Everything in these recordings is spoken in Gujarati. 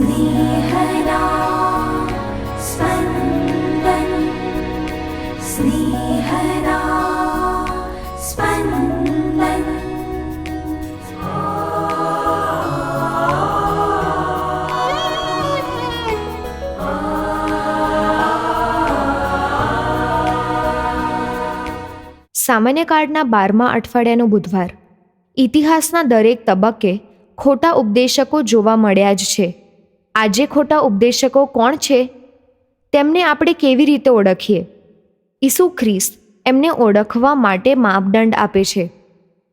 स्नेहदा स्पन्दन् स्नेहदा स्पन्दन् સામાન્ય કાળના બારમા અઠવાડિયાનો બુધવાર ઇતિહાસના દરેક તબક્કે ખોટા ઉપદેશકો જોવા મળ્યા જ છે આજે ખોટા ઉપદેશકો કોણ છે? તેમને આપણે કેવી રીતે ઓળખીએ? ઈસુ ખ્રિસ્ત એમને ઓળખવા માટે માપદંડ આપે છે.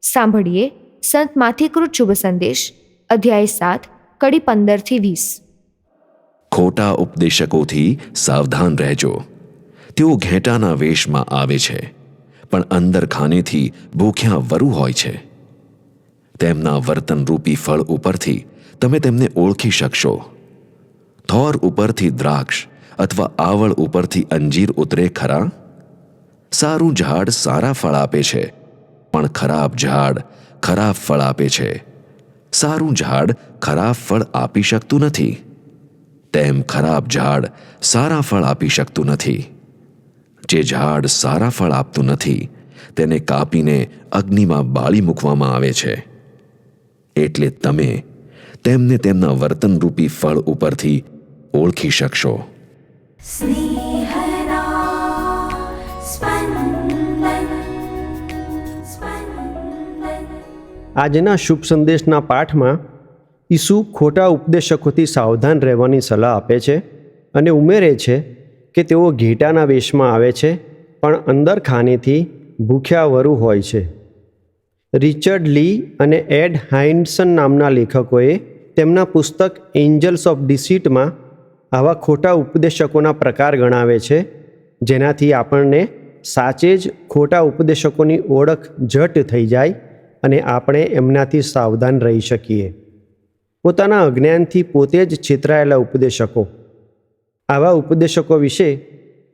સાંભળીએ સંત માથીકૃત શુભ સંદેશ, અધ્યાય સાત, કડી પંદરથી વીસ. ખોટા ઉપદેશકોથી સાવધાન રહેજો. તેઓ ઘેટાના વેશમાં આવે છે, પણ અંદર ખાનેથી ભૂખ્યા વરુ હોય છે. તેમના વર્તનરૂપી ફળ ઉપરથી તમે તેમને ઓળખી શકશો. થોર ઉપરથી દ્રાક્ષ અથવા આવળ ઉપરથી અંજીર ઉતરે ખરા સારું ઝાડ સારા ફળ આપે છે પણ ખરાબ ઝાડ ખરાબ ફળ આપે છે સારું ઝાડ ખરાબ ફળ આપી શકતું નથી તેમ ખરાબ ઝાડ સારા ફળ આપી શકતું નથી જે ઝાડ સારા ફળ આપતું નથી તેને કાપીને અગ્નિમાં બાળી મૂકવામાં આવે છે. એટલે તમે તેમને તેમના વર્તનરૂપી ફળ ઉપરથી ઓળખી શકશો આજના શુભ સંદેશના પાઠમાં ઈસુ ખોટા ઉપદેશકોથી સાવધાન રહેવાની સલાહ આપે છે અને ઉમેરે છે કે તેઓ ઘેટાના વેશમાં આવે છે પણ અંદર ખાનેથી ભૂખ્યાવરુ હોય છે. રિચર્ડ લી અને એડ હાઇન્ડસન નામના લેખકોએ તેમના પુસ્તક એન્જલ્સ ઓફ ડિસીટમાં આવા ખોટા ઉપદેશકોના પ્રકાર ગણાવે છે, જેનાથી આપણને સાચે જ ખોટા ઉપદેશકોની ઓળખ જટ થઈ જાય અને આપણે એમનાથી સાવધાન રહી શકીએ. પોતાના અજ્ઞાનથી પોતે જ છેતરાયેલા ઉપદેશકો. આવા ઉપદેશકો વિશે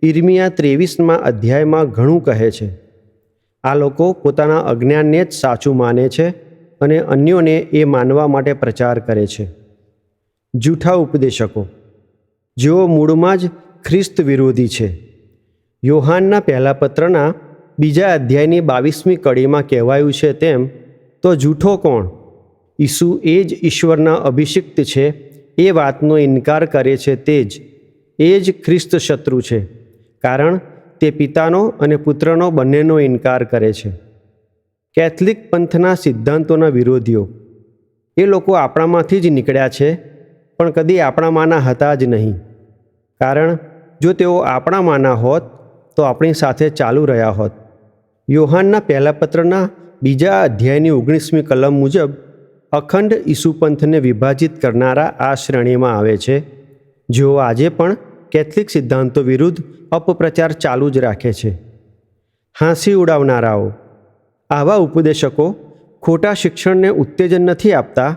ઇર્મિયા ત્રેવીસમાં અધ્યાયમાં ઘણું કહે છે. આ લોકો પોતાના અજ્ઞાનને જ સાચું માને છે અને અન્યોને એ માનવા માટે પ્રચાર કરે છે. જૂઠા ઉપદેશકો. જેઓ મૂળમાં જ ખ્રિસ્ત વિરોધી છે. યોહાનના પહેલા પત્રના બીજા અધ્યાયની બાવીસમી કડીમાં કહેવાયું છે તેમ, તો જૂઠો કોણ? ઈસુ એ જ ઈશ્વરના અભિષિક્ત છે, એ વાતનો ઇનકાર કરે છે તે જ. એ જ ખ્રિસ્ત શત્રુ છે, કારણ તે પિતાનો અને પુત્રનો બંનેનો ઇનકાર કરે છે. કેથલિક પંથના સિદ્ધાંતોના વિરોધીઓ, એ લોકો આપણામાંથી જ નીકળ્યા છે પણ કદી આપણામાંના હતા જ નહીં. કારણ, જો તેઓ આપણામાંના હોત, તો આપણી સાથે ચાલુ રહ્યા હોત. યોહાનના પહેલા પત્રના બીજા અધ્યાયની ઓગણીસમી કલમ મુજબ, અખંડ ઈસુપંથને વિભાજિત કરનારા આ શ્રેણીમાં આવે છે, જેઓ આજે પણ કેથલિક સિદ્ધાંતો વિરુદ્ધ અપપ્રચાર ચાલુ જ રાખે છે. હાંસી ઉડાવનારાઓ, આવા ઉપદેશકો ખોટા શિક્ષણને ઉત્તેજન નથી આપતા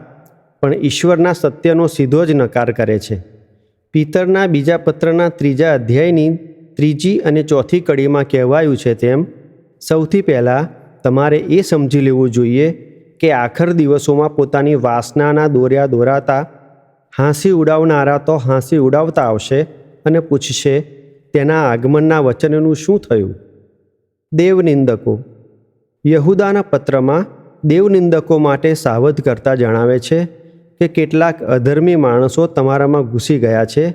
પણ ઈશ્વરના સત્યનો સીધો જ નકાર કરે છે. પિતરના બીજા પત્રના ત્રીજા અધ્યાયની ત્રીજી અને ચોથી કડીમાં કહેવાયું છે તેમ, સૌથી પહેલાં તમારે એ સમજી લેવું જોઈએ કે આખર દિવસોમાં પોતાની વાસનાના દોર્યા દોરાતા હાંસી ઉડાવનારા તો હાંસી ઉડાવતા આવશે અને પૂછશે, તેના આગમનના વચનનું શું થયું? દેવનિંદકો. યહુદાના પત્રમાં દેવનિંદકો માટે સાવધ કરતા જણાવે છે કે કેટલાક અધર્મી માણસો તમારામાં ઘૂસી ગયા છે,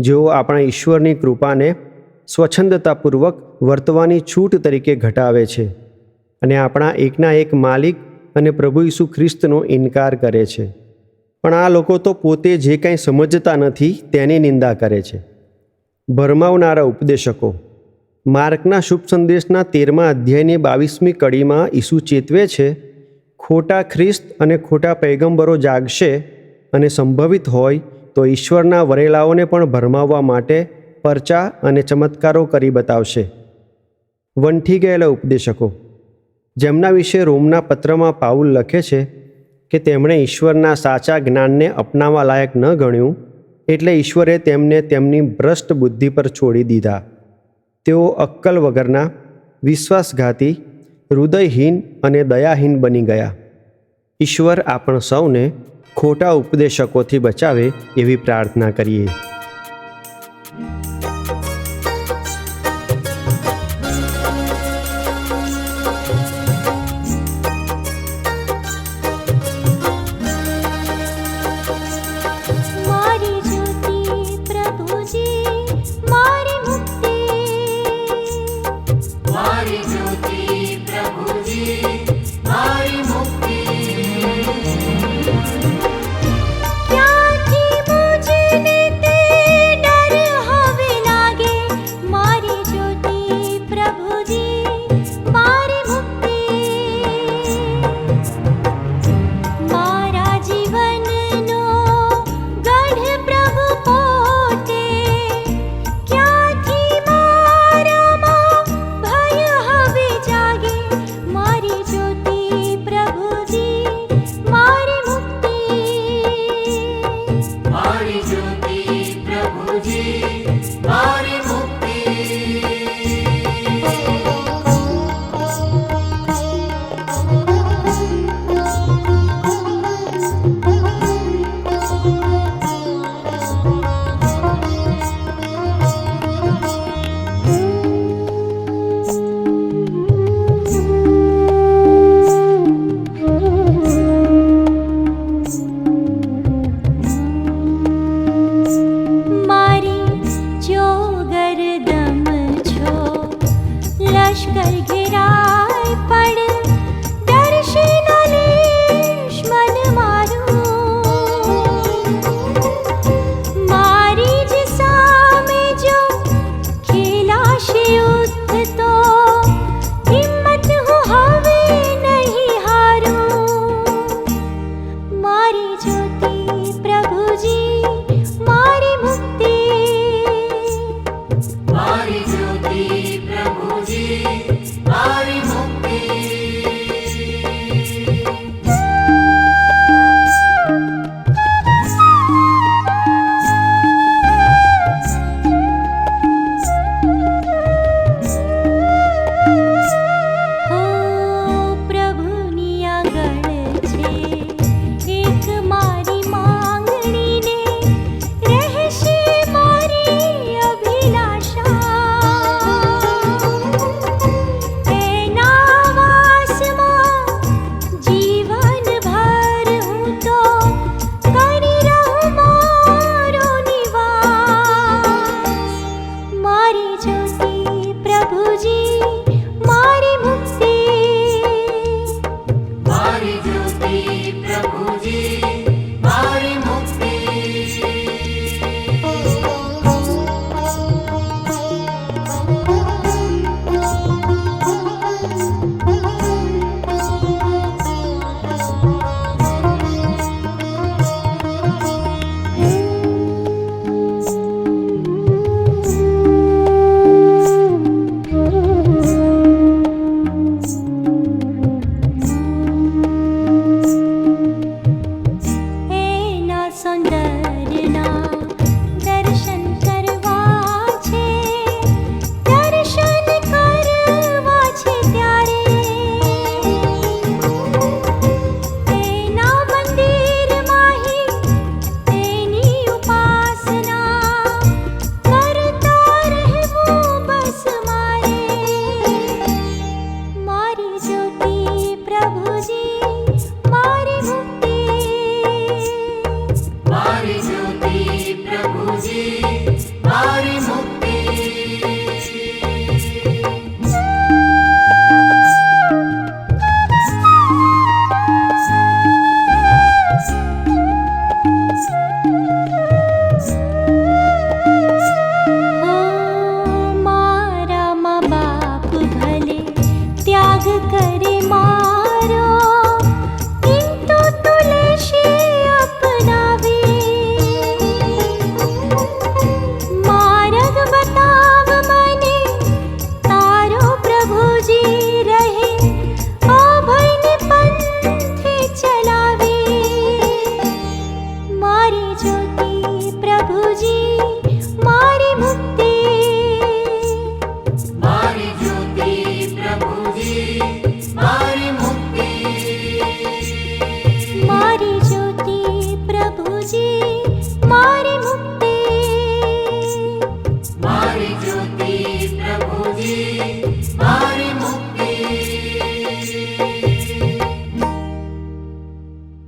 જેઓ આપણા ઈશ્વરની કૃપાને સ્વચ્છંદતાપૂર્વક વર્તવાની છૂટ તરીકે ઘટાવે છે અને આપણા એકના એક માલિક અને પ્રભુ ઈસુ ખ્રિસ્તનો ઇનકાર કરે છે. પણ આ લોકો તો પોતે જે કાંઈ સમજતા નથી તેની નિંદા કરે છે. ભરમાવનારા ઉપદેશકો, માર્કના શુભ સંદેશના તેરમા અધ્યાયની બાવીસમી કડીમાં ઈસુ ચેતવે છે ખોટા ખ્રિસ્ત અને ખોટા પૈગંબરો જાગશે અને સંભવિત હોય તો ઈશ્વરના વરેલાઓને પણ ભરમાવવા માટે પરચા અને ચમત્કારો કરી બતાવશે. વંઠી ગયેલા ઉપદેશકો, જેમના વિશે રોમના પત્રમાં પાઉલ લખે છે કે તેમણે ઈશ્વરના સાચા જ્ઞાનને અપનાવવા લાયક ન ગણ્યું, એટલે ઈશ્વરે તેમને તેમની ભ્રષ્ટ બુદ્ધિ પર છોડી દીધા. તેઓ અક્કલ વગરના વિશ્વાસઘાતી હૃદયહીન અને દયાહીન બની ગયા. ઈશ્વર આપણ સૌને ખોટા ઉપદેશકોથી બચાવે એવી પ્રાર્થના કરીએ.